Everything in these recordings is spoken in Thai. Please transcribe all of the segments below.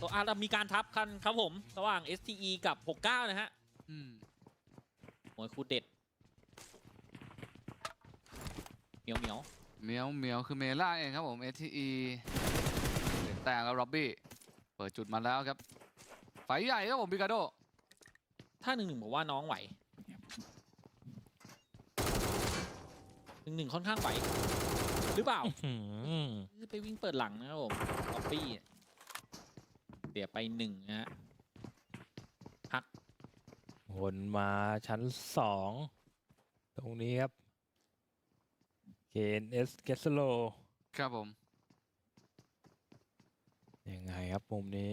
ตัวอาร์มีการทับกันครับผม ระหว่าง STE กับ 69 นะฮะอืมหมวยคูเด็ดเหมียวเหมียวเหมียวเหมียวคือเมล่าเองครับผม STE เด็ดแต่งแล้วร็อบบี้เปิดจุดมาแล้วครับไฟใหญ่ครับผมบิกาโดถ้าหนึ่งหนึ่งบอกว่าน้องไหวหนึ่งหนึ่งค่อนข้างไหวหรือเปล่าหืมไปวิ่งเปิดหลังนะครับผมออฟฟี่ เสียไปหนึ่งนะฮะวนมาชั้นสองตรงนี้ครับเคนเอสเกสโลครับผม ยังไงครับมุมนี้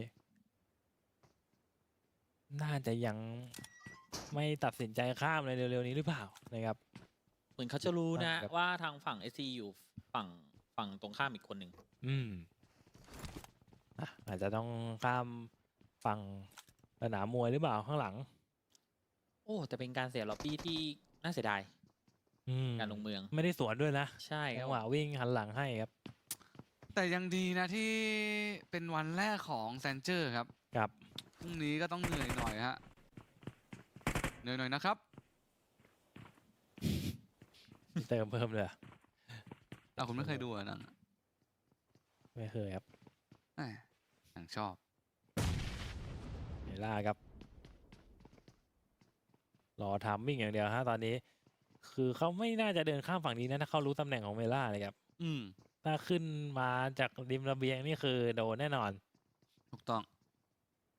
น่าจะยังไม่ตัดสินใจข้ามในเร็วๆนี้หรือเปล่านะครับ เหมือนเขาจะรู้นะครับว่าทางฝั่ง SC อยู่ฝั่งฝั่งตรงข้ามอีกคนหนึ่ง อืม อะอาจจะต้องข้ามฝั่งสนามมวยหรือเปล่าข้างหลัง โอ้แต่เป็นการเสียล็อบบี้ที่น่าเสียดายอืมการลงเมือง ไม่ได้สวนด้วยนะใช่คจัรับงหวะวิ่งหันหลังให้ครับ แต่ยังดีนะที่เป็นวันแรกของแซนเจอร์ครับครับ พรุ่งนี้ก็ต้องเหนื่อยหน่อยฮะเหนื่อยหน่อยนะครับเติมเพิ่มเลยเหรอแต่คุณไม่เคยดูเหรอหนังอะไม่เคยครับ แหม หนังชอบเวลาครับ รอทามมิ่งอย่างเดียวฮะตอนนี้ คือเขาไม่น่าจะเดินข้ามฝั่งนี้นะถ้าเขารู้ตำแหน่งของเมล่าเลยครับ อืม ถ้าขึ้นมาจากริมระเบียงนี่คือโดนแน่นอน ถูกต้อง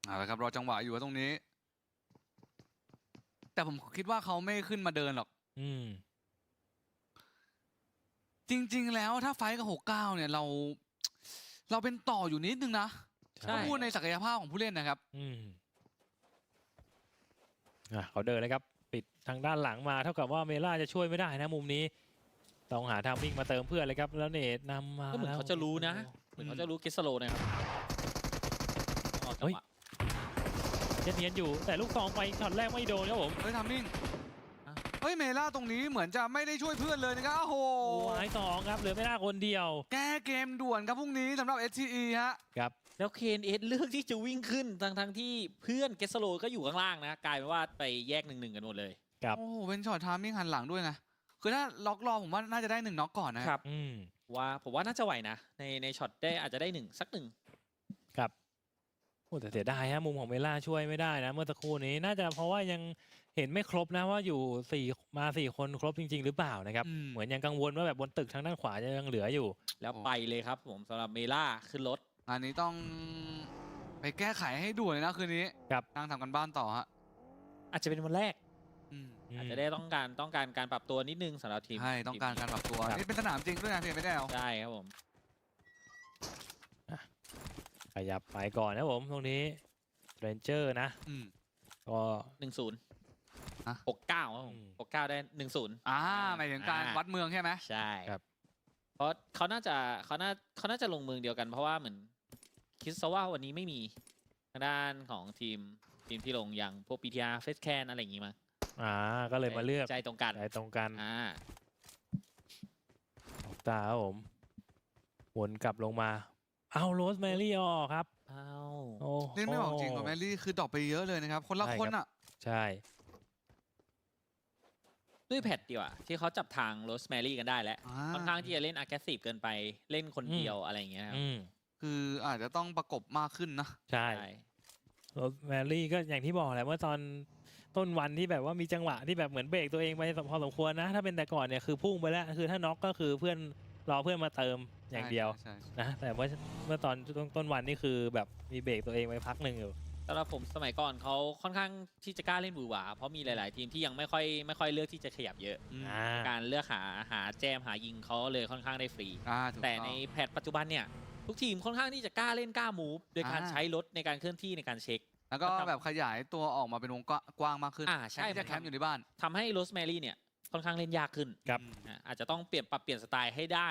เอาละครับรอจังหวะอยู่ว่าตรงนี้ แต่ผมคิดว่าเขาไม่ขึ้นมาเดินหรอก อืม จริง ๆ แล้วถ้าไฟท์กับหกเก้าเนี่ยเรา เราเป็นต่ออยู่นิดนึงนะ ใช่ ถ้าพูดในศักยภาพของผู้เล่นนะครับ อืมอะเขาเดินนะครับ ปิดทางด้านหลังมาเท่ากับว่าเมล่าจะช่วยไม่ได้นะมุมนี้ ต้องหาทามมิ่งมาเติมเพื่อนเลยครับ แล้วเนตนำมาก็เหมือนแล้ว เขาจะรู้นะ เหมือนเขาจะรู้เกสโลนะครับต้องออกจังหวะเนียนๆอยู่แต่ลูกซองไปช็อตแรกไม่โดนครับผมเฮ้ยทามมิ่งอะเฮ้ยเมล่าตรงนี้เหมือนจะไม่ได้ช่วยเพื่อนเลยนะครับโอ้โหโอ้หายสองครับเหลือไม่ได้คนเดียว แก้เกมด่วนครับพรุ่งนี้สำหรับ STE ฮะ ครับ แล้วเคนเอสเลือกที่จะวิ่งขึ้นทั้งทั้งๆที่เพื่อนเกสโลก็อยู่ข้างล่างนะกลายเป็นว่าไปแยกหนึ่งหนึ่งกันหมดเลย ครับ โอ้โหเป็นช็อตทามมิ่งหันหลังด้วยนะ คือถ้าล็อกรอผมว่าน่าจะได้หนึ่งน็อกก่อนนะ ครับ อืม ว่าผมว่าน่าจะไหวนะ ในในช็อตได้อาจจะได้หนึ่งสักหนึ่งครับโอ้แต่เสียดายฮะมุมของเมล่าช่วยไม่ได้นะ เมื่อสักครู่นี้น่าจะเพราะว่ายังเห็นไม่ครบนะว่าอยู่สี่มาสี่คนครบจริง ๆ หรือเปล่านะครับ อืม เหมือนยังกังวลว่าแบบบนตึกทางด้านขวาจะยังเหลืออยู่ แล้วโอ้ไปเลยครับ ผมสำหรับเมล่าขึ้นรถ งานนี้ต้องไปแก้ไขให้ด่วนเลยนะคืนนี้ครับ นั่งทำกันบ้านต่อฮะอาจจะเป็นวันแรก อืมอาจจะได้ต้องการต้องการการปรับตัวนิดนึงสำหรับทีม ใช่ต้องการการปรับตัวครับ นี่เป็นสนามจริงด้วยนะเพียงไม่ได้เอาใช่ครับผมขยับไปก่อนนะผมตรงนี้เรนเจอร์นะ อืม ก็หนึ่งศูนย์ฮะ หกเก้าครับผมอืมหกเก้าได้หนึ่งศูนย์ อ่าหมายถึงการอ่า วัดเมืองใช่ไหม ใช่ครับ เพราะเขาน่าจะเขาน่าเขาน่าจะลงเมืองเดียวกันเพราะว่าเหมือน คิดซะว่าวันนี้ไม่มีทางด้านของทีมทีมที่ลงอย่างพวก PTR f a c e Can อะไรอย่างงี้มาอ่าก็เลยมาเลือกใจตรงกันใจตรงกันอ่าออกตาครับผมวนกลับลงมา เอาโรสแมรี่ออกครับเอ้าโอ้เล่นไม่ออกจริงกว่าแมรี่คือดรอปไปเยอะเลยนะครับ คนละใช่คนครับอะ ใช่ ด้วยแพทดีกว่าที่เขาจับทางโรสแมรี่กันได้แล้วอ่าค่อนข้างที่จะเล่น aggressive เกินไปเล่นคนเดียวอะไรอย่างเงี้ยนะครับอืม คืออาจจะต้องประกบมากขึ้นนะ ใช่ใช่โรสแมรี่ก็อย่างที่บอกแหละว่าตอนต้นวันที่แบบว่ามีจังหวะที่แบบเหมือนเบรกตัวเองไปพอสมควรนะ ถ้าเป็นแต่ก่อนเนี่ยคือพุ่งไปแล้ว คือถ้าน็อกก็คือเพื่อนรอเพื่อนมาเติมอย่างเดียวใช่ใช่นะแต่ว่าเมื่อตอนต้นต้นวันนี่คือแบบมีเบรกตัวเองไปพักหนึ่งอยู่สำหรับผมสมัยก่อนเขาค่อนข้างที่จะกล้าเล่นบือหวาเพราะมีหลาย ๆ ทีมที่ยังไม่ค่อยไม่ค่อยเลือกที่จะขยับเยอะอืมอ่าการเลือกหาหาแจมหายิงเขาเลยค่อนข้างได้ฟรีอ่าถูกแต่องในแพทปัจจุบันเนี่ย ทุกทีมค่อนข้างที่จะกล้าเล่นกล้ามูฟโดยการอ่า ใช้รถในการเคลื่อนที่ในการเช็ค แล้วก็แบบขยายตัวออกมาเป็นวงกว้างมากขึ้นอ่าใช่ แทนที่จะแคมป์อยู่ในบ้าน ทำให้โรสแมรี่เนี่ยค่อนข้างเล่นยากขึ้นครับ อะอาจจะต้องเปลี่ยนปรับเปลี่ยนสไตล์ให้ได้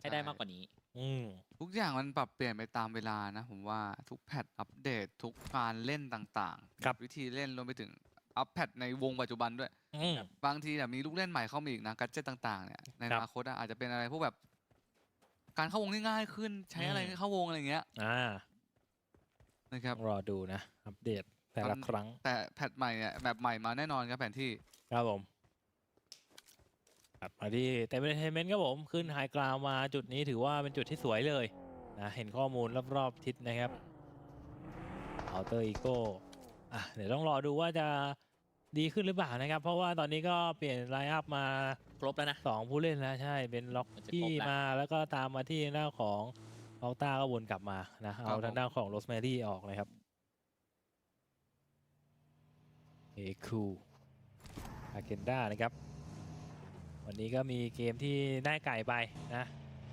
ให้ได้ใช่ มากกว่านี้ อืม ทุกอย่างมันปรับเปลี่ยนไปตามเวลานะผมว่าทุกแพทอัปเดต ทุกการเล่นต่างๆ ครับ วิธีเล่นรวมไปถึงอัปแพทในวงปัจจุบันด้วย อืม บางทีแบบมีลูกเล่นใหม่เข้ามาอีกนะ กัจเจตต่างๆเนี่ยในครัอบนาคตอะอาจจะเป็นอะไรพวกแบบ การเข้าวงที่ง่ายขึ้นใช้อะไรอืมเข้าวงอะไรอย่างเงี้ยอ่านะครับต้องรอดูนะ อัปเดตแต่ละทำครั้ง แต่แพทใหม่เนี่ยแบบใหม่มาแน่นอนครับแผนที่ ครับผมกลับมาที่เต็มเอนเทนเมนต์ครับผม ขึ้นไฮกราวมาจุดนี้ถือว่าเป็นจุดที่สวยเลยนะเห็นข้อมูลรอบๆทิศนะครับเอาเตอร์อีโก้อะเดี๋ยวต้องรอดูว่าจะดีขึ้นหรือเปล่านะครับ เพราะว่าตอนนี้ก็เปลี่ยนไลน์อัพมา ครบแล้วนะ สองผู้เล่นแล้วใช่เป็นล็อกมันจะที่ครบแล้วมาแล้วก็ตามมาที่หน้านของเอาต้าก็วนกลับมานะครัเอาบผมทางด้านของโรสแมรี่ออกนะครับเอคูอาเกนด้านะครับ วันนี้ก็มีเกมที่ได้ไก่ไปนะ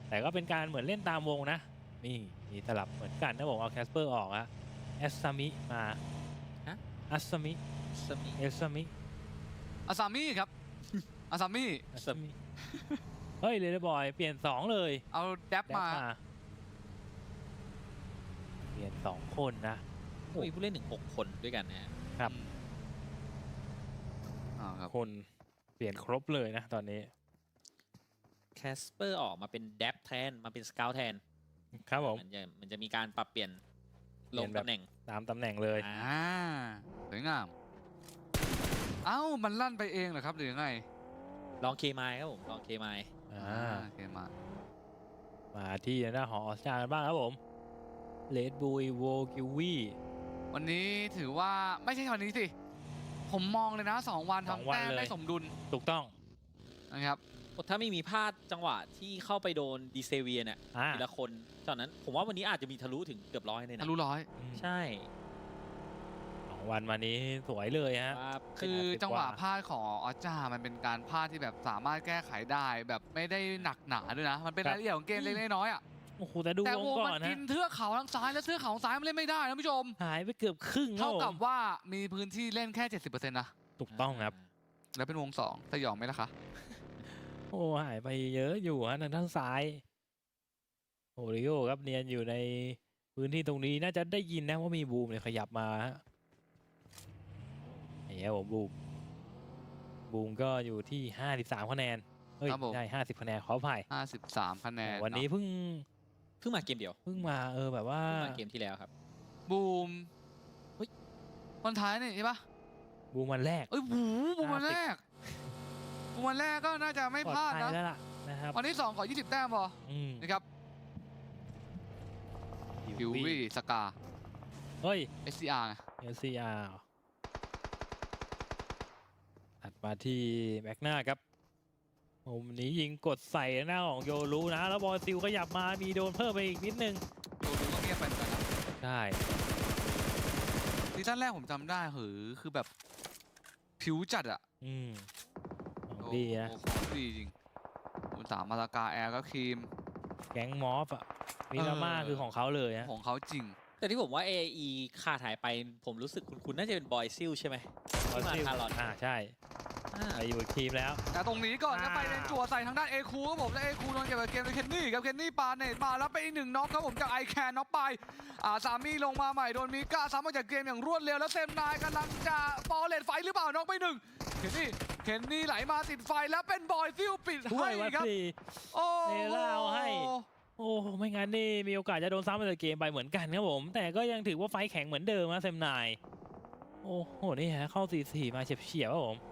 แต่ก็เป็นการเหมือนเล่นตามวงนะนี่มีสลับเหมือนกันนะผมเอาแคสเปอร์ออกอะแอสซามิมาฮะอัสซามิสมิเอสซามิอาซามิครับ อาซามิอัสซามิเฮ้ยเลยบอย เปลี่ยนสองเลยเอาแดบแดกมา มาเปลี่ยนสองคนนะ มีผู้เล่นถึงหกคนด้วยกันนะฮะครับ อ่าครับคนเปลี่ยนครบเลยนะตอนนี้แคสเปอร์ออกมาเป็นแดปแทนมาเป็นสเกลแทนครับผม มันจะมันจะมีการปรับเปลี่ยนลงเปลี่ยนแบบ ตำแหน่งตามตำแหน่งเลย อ่าอ่าสวยงาม เอ้า มันลั่นไปเองเหรอครับ หรือยังไง ลองเคมายครับผมลองเคมายอ่า โอเคมา มาที่หน้านของออสการ์กันบ้างครับผมเลดบูยโวกิวีวันนี้ถือว่าไม่ใช่วันนี้สิ ผมมองเลยนะสองวันสองทำวันแต้มเลยได้สมดุลถูกต้องนะครับ ถ้าไม่มีพลาดจังหวะที่เข้าไปโดนดีเซเวียเนี่ยอ่าทีละคนตอนนั้นผมว่าวันนี้อาจจะมีทะลุถึงเกือบร้อยเลยทะนะลุร้อยอืมใช่สอง วันมานี้สวยเลยฮะว่าคือเป็นจังหวะกว่าพลาดของออจ้ามันเป็นการพลาดที่แบบสามารถแก้ไขได้แบบไม่ได้หนักหนาด้วยนะ มันเป็นครับรายละเอียดของเกมเล็กๆน้อยๆอะโอ้โหแต่ดูแต่ววงงก่มัอนนกินะนเทือกเขาทางซ้ายและเทือกเขาทางซ้ายมันเล่นไม่ได้นะผู้ชม หายไปเกือบครึ่งครัเท่าบผกับมว่ามีพื้นที่เล่นแค่ 70%นะถูกต้องครับ แล้วเป็นวงสองสยองไหมล่ะคะ โอ้หายไปเยอะอยู่ฮะทางด้านซ้ายโอริโอครับเนียนอยู่ในพื้นที่ตรงนี้น่าจะได้ยินนะว่ามีบูมเนี่ยขยับมาฮะ อย่างเงี้ยผมบูมบูมก็อยู่ที่53คะแนนเฮ้ยครับผม ได้50คะแนนขออภัย53คะแนนวันนี้เาะเพิ่งเพิ่งมาเกมเดียวเพิ่งมาเออแบบว่า เพิ่งมาเกมที่แล้วครับ บูมเฮ้ยวันท้ายนี่ใช่ปะบูมวันแรก เอ้ยบูบูมวันแรกบูมวันแรกก็น่าจะไม่ปลอพลาดภัยนะแล้วล่ะนะครับวันที่2ขอ20แต้มพออืมนะครับฮิววี่สกา เฮ้ย SCR ไงเอลซีอาร์ตัด มาที่แม็กนาครับมุมนี้ยิงกดใส่หน้าของโยรูนะ แล้วบอลซิลขยับมามีโดนเพิ่มไปอีกนิดนึงโดนดูก็เงียบไปเหมือนกันนะใช่ซีซั่นแรกผมจำได้หือคือแบบผิวจัดอะอืมของโอ้ดีนะโหของดีจริงอุตสาห์มาลากาแอร์ก็ครีม แก๊งมอฟอะมิรามาเออ คือของเขาเลยฮะของเขาจริง แต่ที่ผมว่า AE ขาดหายไปผมรู้สึกคุณคุณน่าจะเป็นบอยซิลใช่ไหม บอลที่มาซิลคาร์ลอตอ่าใช่ อ่าไปอยู่อีกทีมแล้ว แต่ตรงนี้ก่อนจะอ่าไปเล่นจั่วใส่ทางด้านเอคูครับผมและเอคูโดนเก็บกับเกมโดยเคนนี่ครับเคนนี่ปาเนตมาแล้วไปอีกหนึ่งน็อกครับผมจากไอแคนน็อกไปอ่าสามีลงมาใหม่โดนมีก้าซ้ำมาจากเกมอย่างรวดเร็วแล้วเซมนายกำลังจะฟอลเลตไฟหรือเปล่าน็อกไปหนึ่งเคนนี่เคนนี่ไหลมาติดไฟแล้วเป็นบอยซิลปิดช่วให้ยวัดครับสี่โอ้เนล่าเอาให้ โอ้ไม่งั้นนี่มีโอกาสจะโดนซ้ำไปจากเกมไปเหมือนกันครับผม แต่ก็ยังถือว่าไฟท์แข็งเหมือนเดิมนะเซมนาย โอ้โห นี่ฮะเข้าสี่สี่มาเฉียบเฉียบๆครับผมเ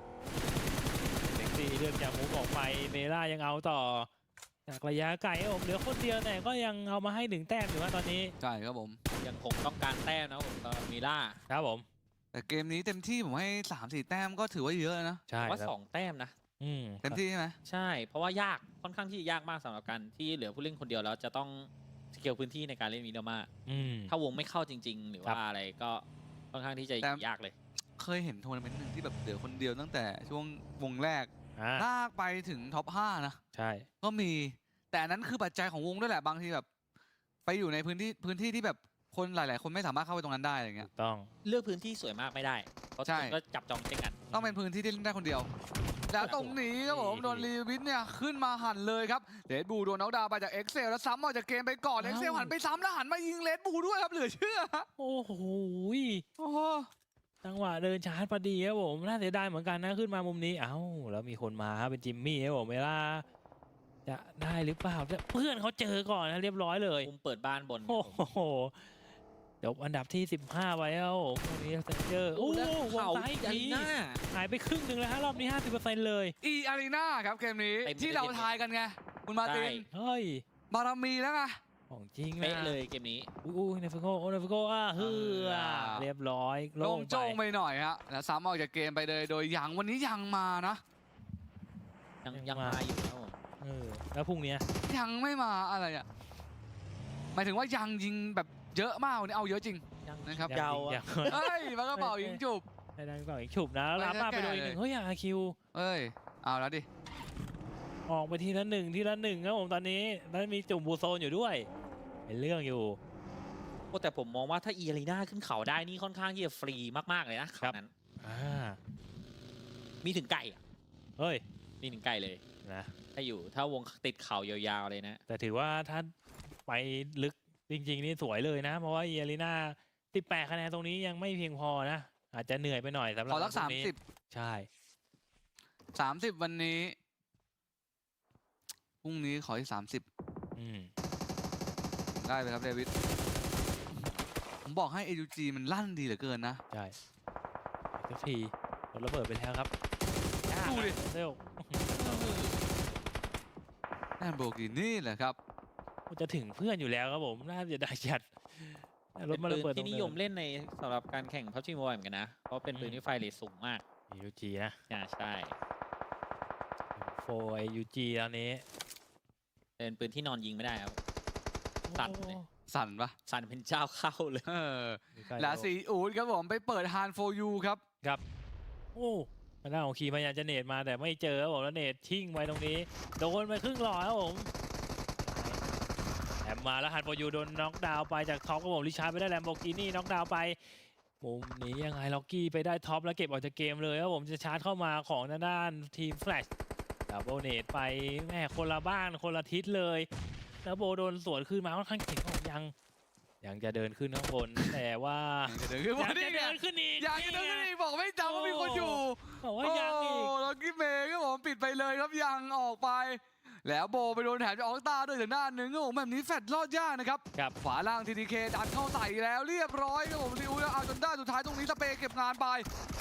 ซ็กซี่เลือกจากมูฟออกไปเมล่ายังเอาต่อ จากระยะไกลครับผมเหลือคนเดียวแต่ก็ยังเอามาให้หนึ่งแต้มอยู่ว่าตอนนี้ใช่ครับผม ยังคงต้องการแต้มนะครับผมสำหรับมิล่า ครับผม แต่เกมนี้เต็มที่ผมให้สามสี่แต้มก็ถือว่าเยอะนะ ใช่ว่าครับสองแต้มนะ อืมเต็มที่ใช่ไหมใช่ เพราะว่ายากค่อนข้างที่จะยากมากสำหรับการที่เหลือผู้เล่นคนเดียวแล้วจะต้องสเกลพื้นที่ในการเล่นมิลมาอืม ถ้าวงไม่เข้าจริง ๆ หรือครับว่าอะไรก็ค่อนข้างที่จะยากเลย เคยเห็นทัวร์นาเมนต์หนึ่งที่แบบเหลือคนเดียวตั้งแต่ช่วงวงแรก อ่าลากไปถึงท็อปห้านะ ใช่ ก็มี แต่อันนั้นคือปัจจัยของวงด้วยแหละบางทีแบบ ไปอยู่ในพื้นที่พื้นที่ที่แบบคนหลาย ๆ คนไม่สามารถเข้าไปตรงนั้นได้อะไรเงี้ถูยกต้อง เลือกพื้นที่สวยมากไม่ได้เพราะทุใช่กคนก็จับจองเช่นกัน ต้องเป็นพื้นที่ที่เล่นได้คนเดียว แล้วตรงนี้ครับผมโดนรีวิทเนี่ยขึ้นมาหันเลยครับเลดบูโดนน็อกดาวน์ไปจากเอ็กเซลแล้วซ้ำออกจากเกมไปก่อนเอ็กเซลหันไปซ้ำแล้วหันมายิงเลดบูด้วยครับเหลือเชื่อฮะโอ้โหโอ้โห จังหวะเดินชาร์จพอดีครับผมน่าเสียดายเหมือนกันนะขึ้นมามุมนี้ เอ้าแล้วมีคนมาครับเป็นจิมมี่ครับผมเวลาจะได้หรือเปล่าแต่เพื่อนเขาเจอก่อนนะเรียบร้อยเลยมุมเปิดบ้านบนโอ้โหจบอันดับที่ 15 ไว้แล้วผมตรงนี้เซนเจอร์โอ้โหแล้ววงเขาซ้ายอีกยันทีหน้าหายไปครึ่งหนึ่งแล้วฮะรอบนี้ 50%เลย อีอารีนาครับเกมนี้เต็มไปด้วยที่เราทายกันไง คุณมาร์ตินใช่เฮ้ยบารมีแล้วไง ของจริงนะเป๊ะเลยเกมนี้ อุ้ยเนฟิโกโอ้เนฟิโกอะเฮืออ่าเรียบร้อยโล่โล่งงโจ้งไปไปหน่อยฮะแล้วซ้ำออกจากเกมไปเลยโดยยังวันนี้ยังมานะ ยังยัยังงมามาอยู่นะผมเออแล้วพรุ่งเนี้ยยังไม่มาอะไรอะหมายถึงว่ายังยิงแบบเยอะมากวันนี้เอาเยอะจริงยังนะครับยาวออะย่างเฮ้ยมากระเป๋ายิงจุบได้ดังก่อนอีกฉุบนะแล้วรับมาไปโดนอีกหนึ่งไม่ได้แก้เลยเฮ้ยอาคิวเอ้ยเอาแล้วดิ ออกไปทีละหนึ่งทีละหนึ่งครับผมตอนนี้แล้วมีจุ่มบูโซนอยู่ด้วยเป็นเรื่องอยู่โอ้แต่ผมมองว่าถ้าอีอารีนาขึ้นเขาได้นี่ค่อนข้างที่จะฟรีมากๆเลยนะครัเขาบนั้นอ่ามีถึงไก่อะเฮ้ยมีถึงไก่เลยนะถ้าอยู่ถ้าวงติดเขายาวๆเลยนะ แต่ถือว่าถ้าไปลึกจริง ๆ นี่สวยเลยนะ เพราะว่าเอลิน่า18คะแนนตรงนี้ยังไม่เพียงพอนะ อาจจะเหนื่อยไปหน่อยสำหรับขอสักตรสางมนี้สิบใช่สามสิบวันนี้พ รุ่งนี้ขออีกสามสิบอืมได้เลยครับเดวิด ผมบอกให้ AUG มันลั่นดีเหลือเกินนะ ใช่สักทีรถระเบิดไปแล้วครับดูดิ เร็วนั่นโบกินี่แหละครับ จะถึงเพื่อนอยู่แล้วครับผม น่าจะได้จัดรถเป็นมาปืระนเบิดตรที่งนิยมเล่นในสำหรับการแข่งพับจีมวยเหมือนกันนะ เพราะเป็นปืนที่ไฟเรทสูงมากยูจีนะอ่าใช่โฟยูจีตอนนี้ เป็นปืนที่นอนยิงไม่ได้ครับ สั่นเลยสั่นปะสันเป็นเจ้าเข้าเลยเอออยู่ใกล้และซีอูดครับผมไปเปิดฮานโฟยูครับโอ้ทางด้านของคีพยายามจะเนตมาแต่ไม่เจอครับผมแล้วเนตทิ้งไว้ตรงนี้ โดนไปครึ่งหลอดครับผมแอมมาแล้วฮันโฟยูโดนน็อกดาวน์ไปจากท็อปครับผมริชาร์ดไปได้แลมโบกินี่น็อกดาวน์ไปมุมนี้ยังไงล็อกกี้ไปได้ท็อปแล้วเก็บออกจากเกมเลยครับผมจะชาร์จเข้ามาของทางด้านทีมแฟลช ดับเบิลเนตไปแม่คนละบ้านคนละทิศเลย แล้วโบโดนสวนขึ้นมาค่อนข้างเก่งครับผมยัง ยังจะเดินขึ้นข้างบน แต่ว่ายังจะเดินขึ้นยัมางจะนี่ไงเดินขึ้นอีกยังจะเดินขึ้นอีกบอกไม่จำว่ามีคนอยู่บอกว่ายังอีก โอ้ล็อกกี้เมย์ครับผมปิดไปเลยครับยังออกไป แล้วโบไปโดนแถมจากออกตาด้วยถึงหน้าหนึ่งครับผมแบบนี้แฟดรอดยากนะครับครับขวาล่างทีดีเคดันเข้าใส่แล้วเรียบร้อยครับผมซีอูแล้วเอาจนได้สุดท้ายตรงนี้สเปย์เก็บงานไป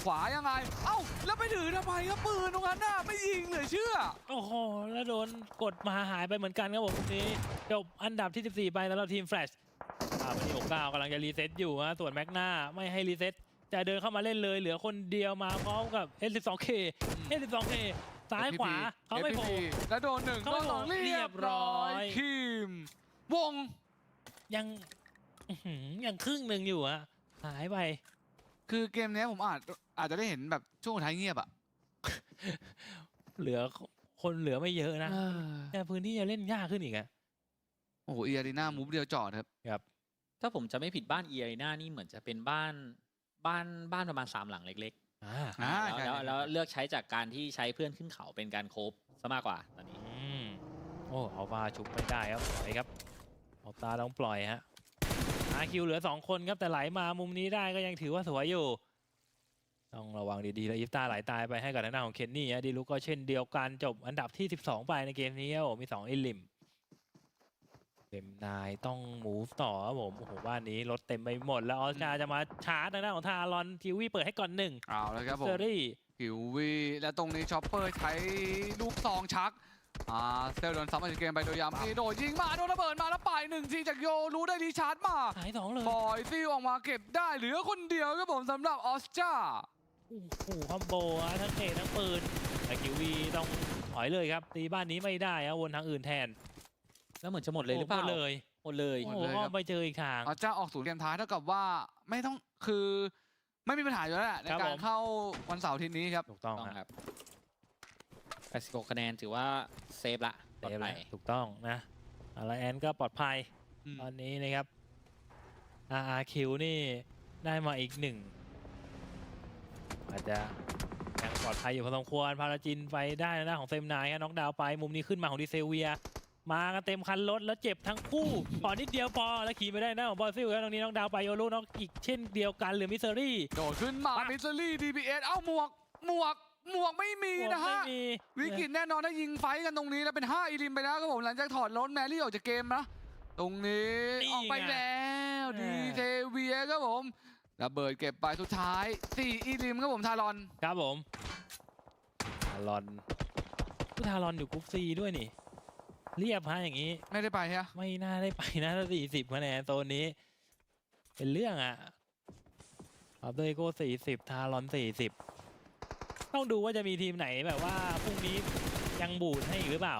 ขวายังไง เอ้าแล้วไปถือทำไมครับปืนตรงนั้นน่ะไม่ยิงเหลือเชื่อ โอ้โห แล้วโดนกดมาหายไปเหมือนกันครับผมตรงนี้จบอันดับที่ 14 ไปสำหรับทีมแฟลชอ่าวันนี้หกเก้ากำลังจะรีเซ็ตอยู่ฮะส่วนแม็กนาไม่ให้รีเซ็ตจะเดินเข้ามาเล่นเลยเหลือคนเดียวมาพร้อมกับ S12K S12K ซ้ายขวาเขาไม่โผล่ FPP แล้วโดนหนึ่งเขาโดไม่นสองโผล่เรียบร้อยเรียบร้อยคิมวง ยังอื้อหือยังครึ่งหนึ่งอยู่อะหายไป คือเกมเนี้ยผมอาจอาจจะได้เห็นแบบช่วงท้ายเงียบอะเหลือคนเหลือไม่เยอะนะแต่พื้นที่จะเล่นยากขึ้นอีกอะโอ้โหเอียรีนามูฟเดียวจอดครับถ้าผมจะไม่ผิดบ้านอีอารีนานี่เหมือนจะเป็นบ้านบ้านบ้านประมาณสามหลังเล็ก อ่าๆอ่าแล้วใช่แล้วใช่แล้วเลือกใช้จากการที่ใช้เพื่อนขึ้นเขาเป็นการโคบซะมากกว่าตอนนี้ อืมโอ้เอาฟาชุบไม่ได้ครับปล่อยครับเอาตาต้องปล่อยฮะอาคิวเหลือสองคนครับแต่ไหลมามุมนี้ได้ก็ยังถือว่าสวยอยู่ ต้องระวังดีๆแล้วอีฟตาไหลตายไปให้กับทางด้านของเคนนี่ฮะดีลุกก็เช่นเดียวกันจบอันดับที่ 12 ไปในเกมนี้ครับผมมี2อิลิม เต็มนายต้องมูฟต่อครับผมโอ้โหบ้านนี้รถเต็มไปหมดแล้วออสการ์จะมาชาร์จทางด้านของทารอนทิววี่เปิดให้ก่อนหนึ่งเอาแล้วครับผเซมอรี่หิววีและตรงนี้ช็อปเปอร์ใช้ลูกซองชักอ่าเซลโดนซ้ำมาจากเกมไปโดยยามที่โดดยิงมาโดนระเบิดมาแล้วป่ายหนึ่งทีจากโยรู้ได้รีชาร์จมาหายสองเลยปล่อยซิลออกมาเก็บได้เหลือคนเดียวครับผมสำหรับออสจาโอ้โหคอมโบฮะทั้งเตะทั้งปืนแต่คิววีต้องถอยเลยครับตีบ้านนี้ไม่ได้ฮะวนทางอื่นแทน แล้วเหมือนจะหมดเลยหรือเปล่าโหมดเลยหมดเลยโอ้โหอ้อมไปเจออีกทางออสจาออกศูนย์เกมท้ายเท่ากับว่าไม่ต้องคือไม่มีปัญหาอยู่แล้วแหละในครับการผมเข้าวันเสาร์อาทีนี้ครับ ถูกต้องต้องฮะครับ86คะแนนถือว่าเซฟละปลอดเซฟภัแล้วยถูกต้องนะอะไรแอนก็ปลอดภัยอืม ตอนนี้นะครับ RRQ นี่ได้มาอีกหนึ่งอาจจะยังปลอดภัยอยู่พอสมควรพาราจินไปได้นะหน้าของเซมนายครับน็อกดาวน์ไปมุมนี้ขึ้นมาของดีเซเวีย มากันเต็มคันรถแล้วเจ็บทั้งคู่ขอนิดเดียวพอแล้วขี่ไปได้หน้าของบอลซิลครับตรงนี้น็อกดาวน์ไปโยลูน็อกอีกเช่นเดียวกันเหรือมิสเซอรี่โดดขึ้นมาปั๊บมิสซิลี่ดีบีเอสเอ้าหมวกหมวกหมวกไม่มีนะฮะไม่มีวิกฤตแน่นอนถ้ายิงไฟท์กันตรงนี้แล้วเป็น 5 อีลิมไปแล้วครับผมหลังจากถอดรถแมรี่ออกจากเกมนะ ตรงนี้นี่ออกไปไงแล้วแหม่ดีเทเวียครับผมระเบิดเก็บไปสุดท้ายสี่อีลิมครับผมทารอน ครับผม ทารอนผู้ทารอนอยู่กรุ๊ปซีด้วยนี่ เรียบฮะอย่างนี้ ไม่ได้ไปฮะไม่น่าได้ไปนะถ้าสี่สิบคะแนนโซนนี้ เป็นเรื่องอะอัพเดโก้สี่สิบทารอนสี่สิบต้องดูว่าจะมีทีมไหนแบบว่าพรุ่งนี้ยังบูดให้อีกหรือเปล่า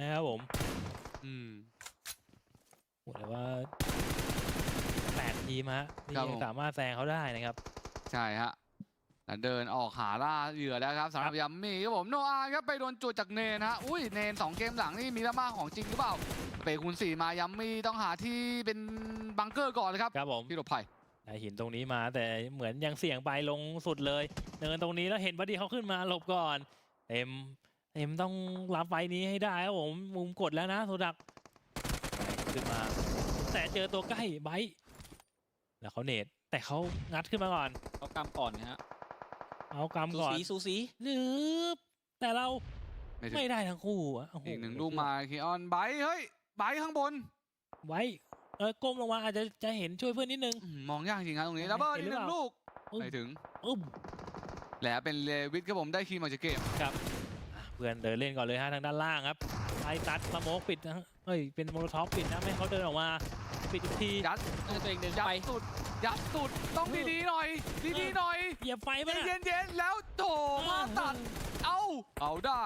นะครับผม อืมโหแต่ว่าแปดทีมฮะที่ครับยัผงมสามารถแซงเขาได้นะครับ ใช่ฮะ แล้วเดินออกหาล่าเหยื่อแล้วครับสำหรับยัมมี่ครับผมโนอาห์ครับไปโดนจุดจากเนนฮะอุ้ยเนนสองเกมหลังนี่มีละมาของจริงหรือเปล่าเปคูณสี่มายัมมี่ต้องหาที่เป็นบังเกอร์ก่อนเลยครับครับผมพี่หลบภัยได้หินตรงนี้มาแต่เหมือนยังเสี่ยงไปลงสุดเลยเดินตรงนี้แล้วเห็นบัดดี้เขาขึ้นมาหลบก่อนเอ็มเอ็มต้องรับไฟนี้ให้ได้ครับผมมุมกดแล้วนะโซดักขึ้นมา แต่เจอตัวใกล้ไบท์แล้วเขาเนตแต่เขางัดขึ้นมาก่อนเขากำก่อนนะฮะ เอากำสูก่อนสีสูสีหรือแต่เราไม่ถึงไม่ได้ทั้งคู่อะโโหอีกหนึ่งลูกมาคีออนไบร์ทเฮ้ยไบร์ทข้างบนไว้เออก้มลงมาอาจจะจะเห็นช่วยเพื่อนนิดนึง อืมมองยากจริงครับตรงนี้แล้วเบิร์ดเห็อีนกหรือหนึ่งเปล่าลูกอุ๊ยไปถึงอุ้มแล้วเป็นเลวิทครับผมได้คีมออกจากเกม เพื่อนเดินเล่นก่อนเลยฮะทางด้านล่างครับไอตัดสโมกปิดนะเอ้ยเป็นโมโลท็อปปิดนะไม่ให้เขาเดินออกมาปิดอีกทียัดเออตัวเองเดินยัดไป สุด ยัดสุดต้องดีๆหน่อย ดีๆหน่อยเหยียบไฟไปนะ เย็นๆแล้วโถมาตัด เอาเอาได้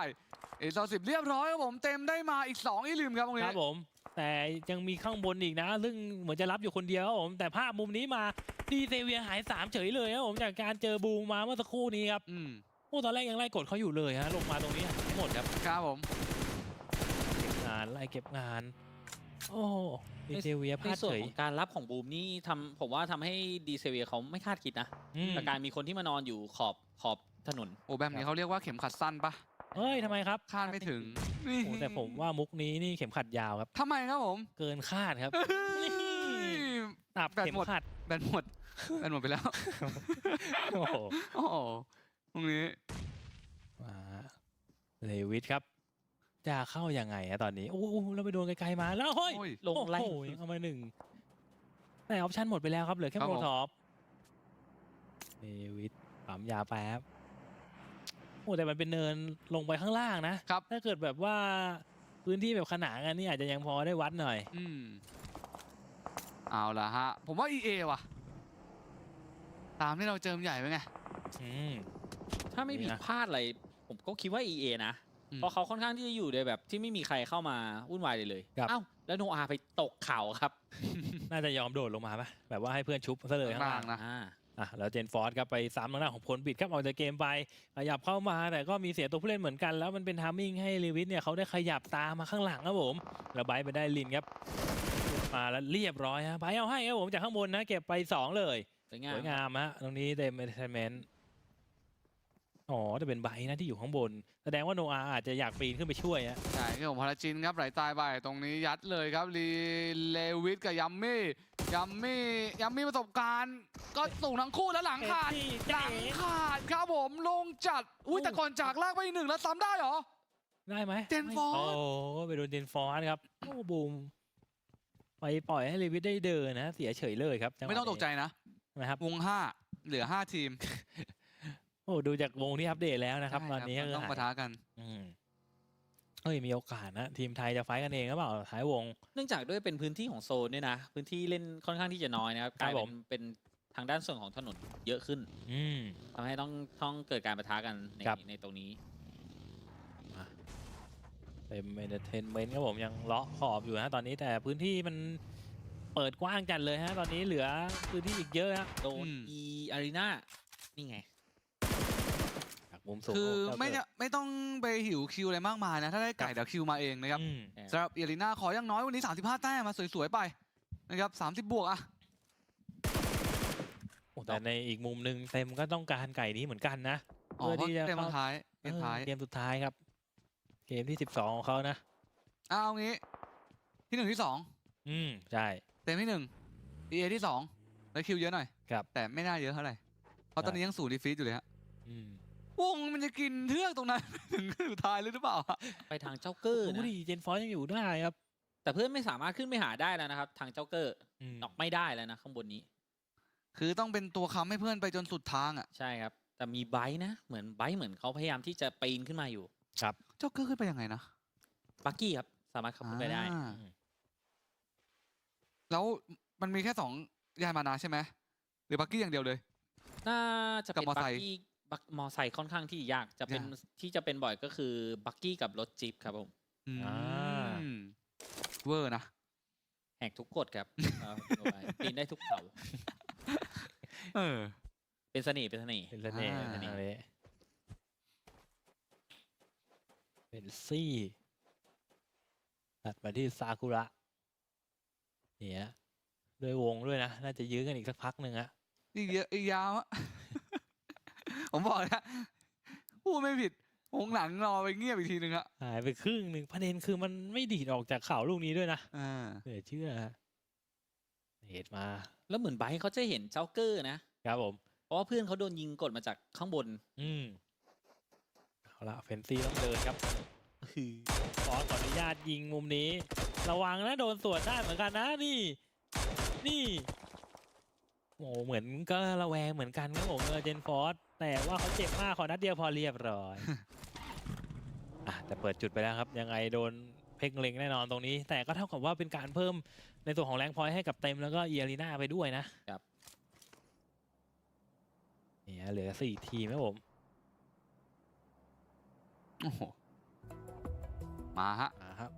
เอซอสิบเรียบร้อยครับผมเต็มได้มาอีก2อีลิมครับตรงคนี้รับผม แต่ยังมีข้างบนอีกนะ ซึ่งเหมือนจะรับอยู่คนเดียวครับผมแต่ภาพมุมนี้มาดีเซเวียหายสามเฉยเลยครับผมจากการเจอบูมมาเมื่อสักครู่นี้ครับอืมโอ้ตอนแรกยังไล่กดเขาอยู่เลยฮะลงมาตรงนี้หายหมดครับครับผมเก็บงานไล่เก็บงาน โอ้ ดีเซเวียพในลาดส่วนเฉย ของการรับของบูมนี่ทำผมว่าทำให้ดีเซเวียเขาไม่คาดคิดนะอืม กับการมีคนที่มานอนอยู่ขอบขอบถนน โอ้แบบนี้เขาเรียกว่าเข็มขัดสั้นปะเฮ้ยทำไมครับคาดไม่ถึงนี่โอ้แต่ผมว่ามุกนี้นี่เข็มขัดยาวครับ ทำไมครับผมเกินคาดครับ นี่ ตับแบตเข็มหมดขัดแบตหมดแบตหมดไปแล้ว โอ้โหโอ้โหตรงนี้มาเลวิทครับ จะเข้ายังไงอะตอนนี้โอ้โหแล้วไปโดนไกลๆมาแล้วเฮ้ยโอ้ยลงไล่ โอ้โหยังเอามาหนึ่งแต่ออปชั่นหมดไปแล้วครับเหลือแค่ครับโปผมรท็อปเดวิดปั๊มยาแป๊บโอ้แต่มันเป็นเนินลงไปข้างล่างนะครับ ถ้าเกิดแบบว่าพื้นที่แบบขนานกันนี่อาจจะยังพอได้วัดหน่อย อืมเอาละฮะ ผมว่า EA ว่ะ ตามที่เราเจิมใหญ่ไปไง อืม ถ้าไม่นี่ผิดนะ พลาดอะไร ผมก็คิดว่า EA นะอืม เพราะเขาค่อนข้างที่จะอยู่ในแบบที่ไม่มีใครเข้ามาวุ่นวายเลยเลยครับเอ้าแล้วโนอาไปตกเขาครับน่าจะยอมโดดลงมาปะแบบว่าให้เพื่อนชุบซะเลยข้างล่างนะอ่าอะแล้วเจนฟอร์ดครับไปซ้ำทางด้านของพลบิดครับออกจากเกมไปขยับเข้ามาแต่ก็มีเสียตัวผู้เล่นเหมือนกัน แล้วมันเป็นทามมิ่งให้ลีวิทเนี่ยเขาได้ขยับตามมาข้างหลังครับผมแล้วไบร์ทไปได้ลินครับมาแล้วเรียบร้อยฮะไบร์ทเอาให้ครับผมจากข้างบนนะเก็บไปสองเลยสวยสงามวยงามฮะตรงนี้เต็มเอนเตอร์เทนเมนต์ อ๋อจะเป็นไบร์ทนะที่อยู่ข้างบน แสดงว่าโนอาอาจจะอยากปีนขึ้นไปช่วยฮะใช่ครับผมพาราจินครับไหลตายไปตรงนี้ยัดเลยครับลีเลวิทกับยัมมี่ยัมมี่ยัมมี่ประสบการณ์ ก็สูงทั้งคู่แล้วหลังขาดเอ็ดดี้หลังขาดครับผมลงจัด อุ้ยแต่ก่อนจากลากไปอีกหนึ่งแล้วซ้ำได้เหรอ ได้ไหมเจนฟอร์ดโอ้ไปโดนเจนฟอร์ดครับโอ้บูมไปปล่อยให้ลีวิทได้เดินนะเสียเฉยเลยครับจัหวะไม่ต้องตกใจนะนี้นะครับ วงห้าเหลือห้าทีม โอ้ดูจากวงที่อัปเดตแล้วนะครับใช่ตอนนี้มันก็ต้องหายปะทะกัน อืมเฮ้ยมีโอกาสนะ ทีมไทยจะไฟท์กันเองหรือเปล่าท้ายวง เนื่องจากด้วยเป็นพื้นที่ของโซนเนี่ยนะ พื้นที่เล่นค่อนข้างที่จะน้อยนะครับคกรัลาบยผเป็มนเป็นทางด้านส่วนของถนนเยอะขึ้น อืมทำให้ต้องต้องเกิดการประทะกันในครับในตรงนี้เต็มเอนเตอร์เทนเมนต์ครับผมยังเลาะขอบอยู่นะตอนนี้แต่พื้นที่มันเปิดกว้างจัดเลยฮะ ตอนนี้เหลือพื้นที่อีกเยอะฮะโดนอืมอีอารีนานี่ไงจาก มุมสูงคือก็ไม่เกิดจะไม่ต้องไปหิวคิวอะไรมากมายนะ ถ้าได้ไก่เดี๋ยวคิวมาเองนะครับอืมสำหรับเอลิน่าขออย่างน้อยวันนี้ 35 แต้มมาสวยๆไปนะครับ 30 บวกอะโอ้แต่ในอีกมุมหนึ่งเต็มก็ต้องการไก่นี้เหมือนกันนะอ๋อเพื่อเพราะที่จะเกมเข้าสุดท้ายเกมสุดท้ายเออเกมสุดท้ายครับ เกมที่ 12 ของเขานะเอาเอางี้ ที่หนึ่งที่สองอืมใช่เต็มที่หนึ่งเอที่สองแล้วคิวเยอะหน่อยครับแต่ไม่น่าเยอะเท่าไหร่เพราะตอนนี้ยังสูนย์ดีฟีดอยู่เลยฮะอืม วงมันจะกินเทือกตรงนั้น ถึงสุดท้ายเลยหรือเปล่าอะไปทางเจ้าเกอร์โอ้นะดิเจนฟอสยังอยู่ได้ครับแต่เพื่อนไม่สามารถขึ้นไปหาได้แล้วนะครับ ทางเจ้าเกอร์อืมน็อกไม่ได้แล้วนะข้างบนนี้ คือต้องเป็นตัวค้ำให้เพื่อนไปจนสุดทางอะ ใช่ครับ แต่มีไบร์ทนะเหมือนไบร์ทเหมือนเขาพยายามที่จะปีนขึ้นมาอยู่เจ้าเกอร์ขึ้นไปยังไงนะบักกี้ครับสามารถขับขึ้นไปได้ อ่าอืมแล้วมันมีแค่สองยานมานาใช่ไหมหรือบักกี้อย่างเดียวเลย น่าจะเป็นกับมอบัไซกค์ กี้ บักมอไซค์ค่อนข้างที่ยากจะเป็นยาก ที่จะเป็นบ่อยก็คือบักกี้กับรถจิ๊ปครับผมอืมอ่า เวอร์นะ แหกทุกกฎครับเอาเอาไว้ปีนได้ทุกเขาเออ เป็นเสน่ห์เป็นเสน่ห์ เป็นเสน่ห์อ่า เป็นเสน่ห์เลยเป็นซี่ตัดมาที่ซากุระเนี่ยด้วยวงด้วยนะ น่าจะยื้อกันอีกสักพักหนึ่งอะ อีกเยอะอีกยาวอะ ผมบอกนะพูดไม่ผิดวงหลังรอไปเงียบอีกทีหนึ่งอะหายไปครึ่งหนึ่งประเด็นคือมันไม่ดีดออกจากเข่าลูกนี้ด้วยนะอ่าเหลือเชื่อฮะเหตุมา แล้วเหมือนไบร์ทเขาจะเห็นเจ้าเกอร์นะ ครับผม เพราะว่าเพื่อนเขาโดนยิงกดมาจากข้างบน อืมเอาละเฟนซี่ต้องเดินครับคือขอขออนุญาตยิงมุมนี้ ระวังนะโดนสวนได้เหมือนกันนะนี่ นี่โอ้เหมือนก็ระแวงเหมือนกันครับผมเออเจนฟอร์ส แต่ว่าเขาเจ็บมากขอนัดเดียวพอเรียบร้อยอะแต่เปิดจุดไปแล้วครับ ยังไงโดนเพ่งเล็งแน่นอนตรงนี้ แต่ก็เท่ากับว่าเป็นการเพิ่มในส่วนของแรงพอยต์ให้กับเต็มแล้วก็เอียรีนาไปด้วยนะครับเนี่ยเหลือสี่ทีมครับผมโอ้โหมาฮะอ่าครับ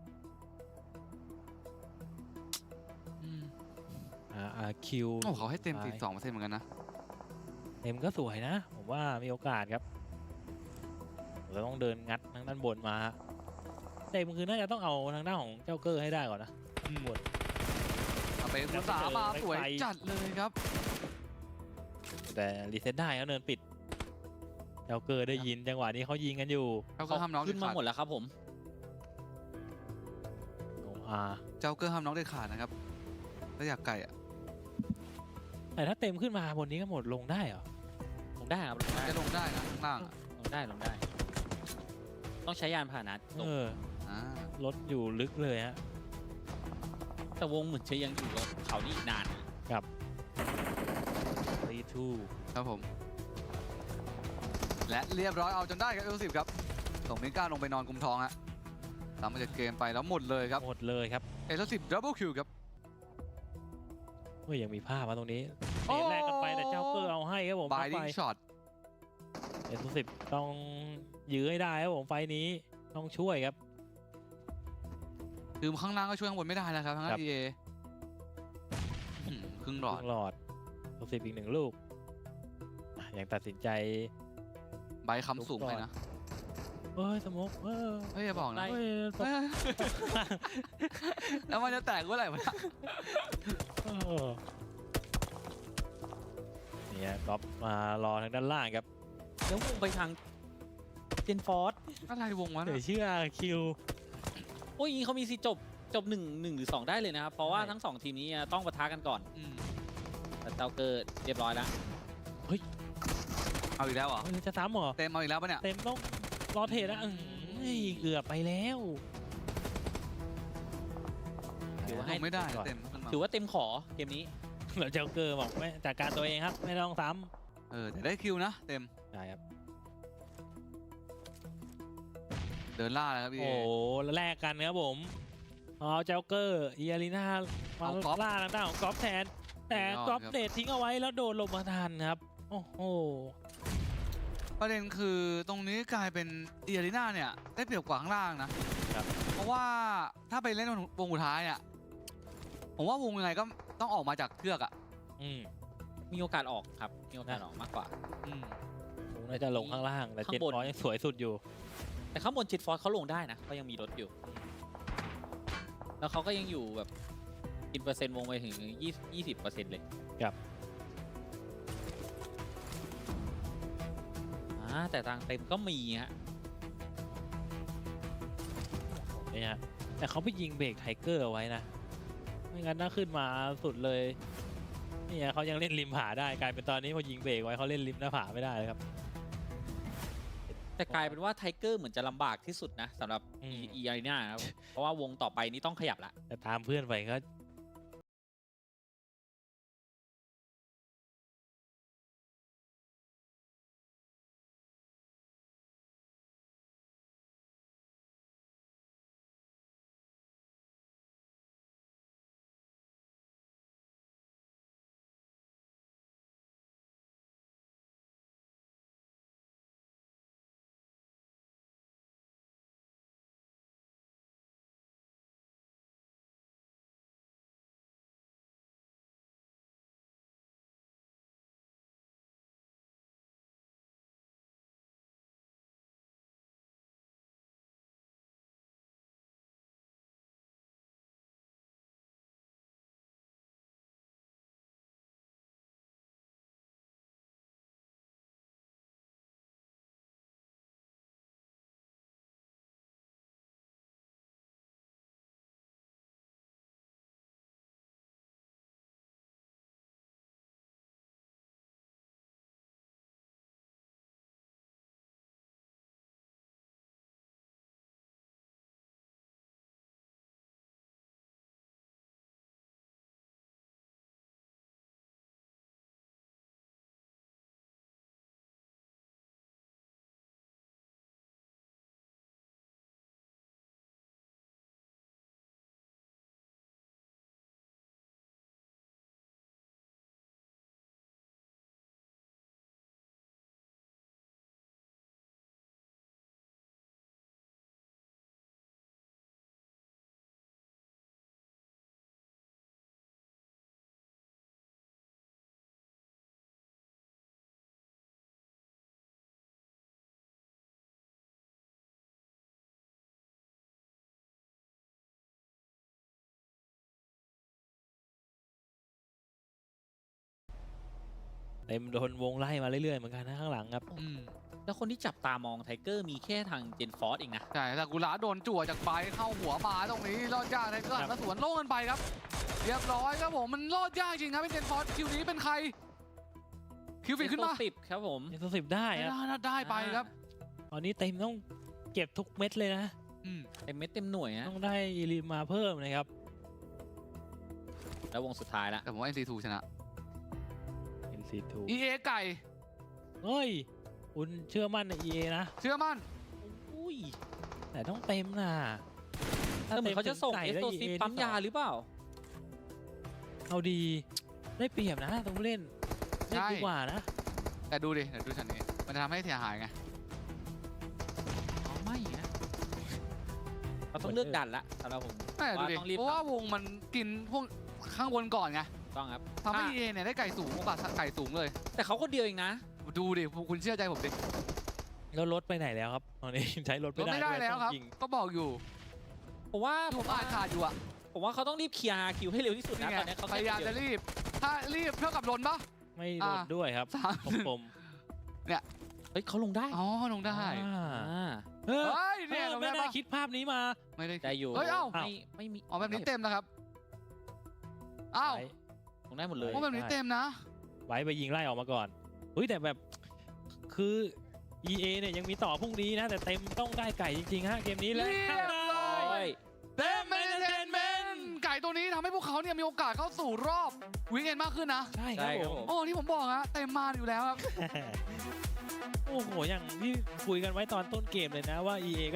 อืมอ่าอ่าคิว โอ้เขาให้เต็มไปสี่สองเปอร์เซ็นต์เหมือนกันนะ เต็มก็สวยนะ ผมว่ามีโอกาสครับเราต้องเดินงัดทางด้านบนมาฮะเต็มคือน่าจะต้องเอาทางด้านของเจ้าเกอร์ให้ได้ก่อนนะบนเอาไปคุณสามาสวยจัดเลยครับ แต่รีเซ็ตได้เขาเนินปิดเจ้าเกอร์ได้ยินจังหวะนี้เขายิงกันอยู่เจ้าเกอร์ห้ามน้องขึ้เด็นดมาขาดหมดแล้วครับผมโอ้อาเจ้าเกอร์ห้ามน้องเด็ดขาดนะครับแล้วอยากไก่อะ แต่ถ้าเต็มขึ้นมาบนนี้ก็หมดลงได้เหรอ ลงได้ครับลงได้จะลงได้นะข้างล่างอะลงได้ลงได้ ต้องใช้ยานพาหนะลเองออ่า รถอยู่ลึกเลยฮะ แต่วงเหมือนจะยังอยู่กับเขานี่อีกนานรีทูครับผม และเรียบร้อยเอาจนได้ครับเอลสิบครับส่งมิก้าลงไปนอนกุมท้องฮะตามมาจากเกมไปแล้วหมดเลยครับ หมดเลยครับ เอลสิบดับเบิลคิวครับเฮ้ยยังมีภาพมาตรงนี้โอ้เตะแรกกันไปแต่เจ้าเกอร์เอาให้ครับผมบายเข้าดิ้ไปงช็อตเอ็นสิบต้องยื้อให้ได้ครับผมไฟล์นี้ต้องช่วยครับ คือข้างล่างก็ช่วยข้างบนไม่ได้แล้วครับทางด้าครับนเอครึ่งหลอดครึ่งหลอดเอ็นสิบอีกหนึ่งลูกอะยังตัดสินใจใบคำสูงไปนะเฮ้ยสมกเออเฮ้ยอย่าบอกนะเฮ้ยตกเฮ้ยแล้วมันจะแตกเมื่อไหร่วะ เออเนี่ยก๊อฟมารอทางด้านล่างครับแล้ววงไปทางเจนฟอร์สอะไรวงวะเดี๋น่ะยวเชื่อคิว โอ้ยอย่างนี้เขามีสิทธิ์จบจบหนึ่งหนึ่งหรือสองได้เลยนะครับ เพราะว่าใช่ ทั้งสองทีมนี้ต้องปะทะกันก่อนอืมแต่เจ้าเกอร์เรียบร้อยแล้วเอาอีกแล้วเหรอเฮ้ยจะซ้ำเหรอ เต็มเอาอีกแล้วปะเนี่ย เต็มต้องรอเทรดแล้วอื้อเฮ้ยเกือบไปแล้วถือว่าลให้งไม่ได้ก่อนเต็มขึ้นมา ถือว่าเต็มขอเกมนี้แล้วเจ้าเกอร์บอกไม่จัดการตัวเองครับ ไม่ต้องซ้เออแต่ได้คิวนะเต็มำใช่ครับ เดินล่าแล้วครับพี่ โอ้โหแล้วแลกกันครับผมเอาเจ้าเกอร์เอียรีนามาเอาก๊อฟล่าทางด้านของก๊อฟแทน แต่ยอดก๊อฟครับ เดททิ้งเอาไว้แล้วโดนลงมาทันครับ โอ้โห ประเด็นคือตรงนี้กลายเป็นเอียริน่าเนี่ย ได้เปรียบกว่าข้างล่างนะครับ เพราะว่าถ้าไปเล่นวงสุดท้ายอะ ผมว่าวงยังไงก็ต้องออกมาจากเทือกอะอืมมีโอกาสออกครับ มีโอกาสออกมากกว่า อืมคงน่าจะลงข้างล่างแต่ข้างเจ็ดบนร้อยยังสวยสุดอยู่ แต่ข้างบนเจ็ดฟอร์สเขาลงได้นะเขายังมีรถอยู่ แล้วเขาก็ยังอยู่แบบกินเปอร์เซ็นต์วงไปถึงยี่ยี่สิบเปอร์เซ็นต์เลยครับ อ่าแต่ทางเต็มก็มีฮะนี่ฮะแต่เขาไปยิงเบรกไทเกอร์เอาไว้นะ ไม่งั้นถ้าขึ้นมาสุดเลยเนี่ยเขายังเล่นริมผาได้กลายเป็นตอนนี้พอยิงเบรกไว้เขาเล่นริมหน้าผาไม่ได้เลยครับเแต่กลายเป็นว่าไทเกอร์เหมือนจะลำบากที่สุดนะสำหรับอืม อีอารีนานะครับเพราะว่าวงต่อไปนี้ต้องขยับละ แต่ตามเพื่อนไปก็ เต็มโดนวงไล่มาเรื่อยๆเหมือนกันนะข้างหลังครับ อืมแล้วคนที่จับตามองไทเกอร์มีแค่ทางเจนฟอร์สเองนะ ใช่ซากุระโดนจั่วจากไบค์เข้าหัวมาตรงนี้รอดยากไทเกอร์ครับ แล้วสวนโล่งกันไปครับ เรียบร้อยครับผมมันรอดยากจริงครับเป็นเจนฟอร์ดคิวนี้เป็นใคร คิวฟิกขึ้นมาสิบครับผมยังตัวสิบได้ได้ครับได้ไปครับตอนนี้เต็มต้องเก็บทุกเม็ดเลยนะอืมเต็มเม็ดเต็มหน่วยนะต้องได้อีลีมาเพิ่มนะครับแล้ววงสุดท้ายละแต่ผมว่า NC2 ชนะ NC2 EA ไก่ เฮ้ย คุณเชื่อมั่นใน EA นะเชื่อมั่น อุ้ย แต่ต้องเต็มนะแล้วเหมือนเขาจะส่งไก่เอสแล้วโซซี EA ปั๊มยาที่สองหรือเปล่า เอาดี ได้เปรียบนะตรงผู้เล่นเล่นดีกว่านะ แต่ดูดิ เดี๋ยวดูช็อตนี้มันจะทำให้เสียหายไงอ๋อไม่ฮะเราต้องเลือกดันละสำหรับผมแต่ดูดิว่าต้องรีบเพราะว่าวงมันกินพวกข้างบนก่อนไง ต้องครับทำให้อะ EA เนี่ยได้ไก่สูงโอกาสไก่สูงเลย แต่เขาคนเดียวเองนะ ดูดิคุณเชื่อใจผมดิแล้วรถไปไหนแล้วครับตอนนี้ใช้รถลดไม่ได้ไม่ได้ด้วยแล้วครับต้องยิงก็บอกอยู่ผมว่าผผมมอ่าว่านขาดอยู่อะผมว่าเขาต้องรีบเคลียร์คิวให้เร็วที่สุดนี่นะไงตอนนี้เขาพยายามจะรีบ ถ้ารีบเท่ากับโดนปะไม่อ่าลดด้วยครับสามผมเฮ้ยเขาลงได้ อ๋อ ลงได้อ่าอ่าเฮ้ยเฮ้ยเอเนี่ยอลงไม่ได้ได้ปะคิดภาพนี้มา ไม่ได้ได้อยู่ เฮ้ย เอ้า ไม่ไม่มี อ๋อ แบบนี้เต็มแล้วครับ อ้าวไว้ ลงได้หมดเลย โอ้แบบนี้เต็มนะ ไว้ไปยิงไล่ออกมาก่อนเฮ้ยแต่แบบคือ EA เนี่ยยังมีต่อพรุ่งนี้นะ แต่เต็มต้องได้ไก่จริงๆฮะเกมนี้และเรียบทำได้ร้อยเฮ้ยเต็มเมนเทนเมนไก่ตัวนี้ทำให้พวกเขาเนี่ยมีโอกาสเข้าสู่รอบวิกเอนมากขึ้นนะ ใช่คใช่รับครับผผม ม โอ้ที่ผมบอกฮะเต็มมาอยู่แล้วครับ โอ้โห อย่างที่คุยกันไว้ตอนต้นเกมเลยนะว่า EA ก็